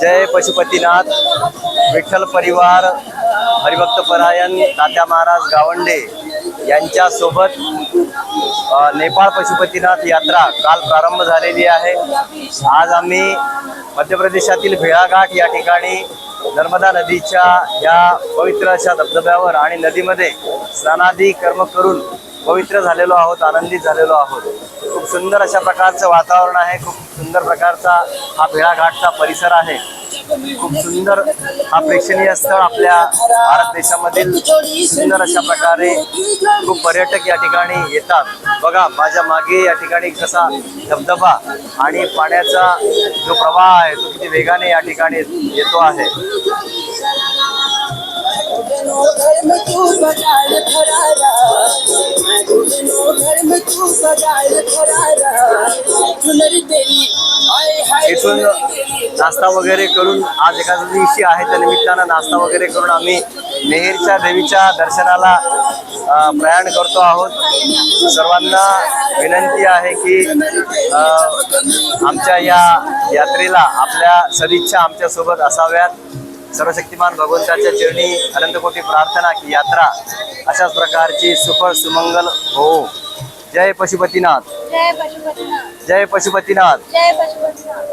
जय पशुपतीनाथ विठ्ठल परिवार हरिभक्त परायण तात्या महाराज गावंडे यांच्यासोबत नेपाळ पशुपतीनाथ यात्रा काल प्रारंभ झालेली आहे. आज आम्ही मध्य प्रदेशातील भेळाघाट या ठिकाणी नर्मदा नदीच्या या पवित्र अशा धबधब्यावर आणि नदीमध्ये स्नानादी कर्म करून पवित्र झालेलो आहोत आनंदित झालेलो आहोत. खूप सुंदर अशा प्रकारचं वातावरण आहे खूप सुंदर प्रकारचा हा भेळाघाटचा परिसर आहे. खूप सुंदर हा प्रेक्षणीय स्थळ आपल्या भारत देशामधील सुंदर अशा प्रकारे खूप पर्यटक या ठिकाणी येतात. बघा माझ्या मागे या ठिकाणी कसा धबधबा आणि पाण्याचा जो प्रवाह आहे तो किती वेगाने या ठिकाणी येतो आहे. तू इथून नाश्ता वगैरे करून आज एखाद्या दिवशी आहे त्या निमित्तानं नाश्ता वगैरे करून आम्ही नेहेरच्या देवीच्या दर्शनाला प्रयाण करतो आहोत. सर्वांना विनंती आहे की आमच्या या यात्रेला आपल्या सदिच्छा आमच्यासोबत असाव्यात. सर्वशक्तिमान भगवंताच्या चरणी अनंतकोटी प्रार्थना की यात्रा अशाच प्रकारची सुफळ सुमंगल हो जय पशुपतीनाथ. जय पशुपतीनाथ. जय पशुपतीनाथ. जय पशुपतीनाथ.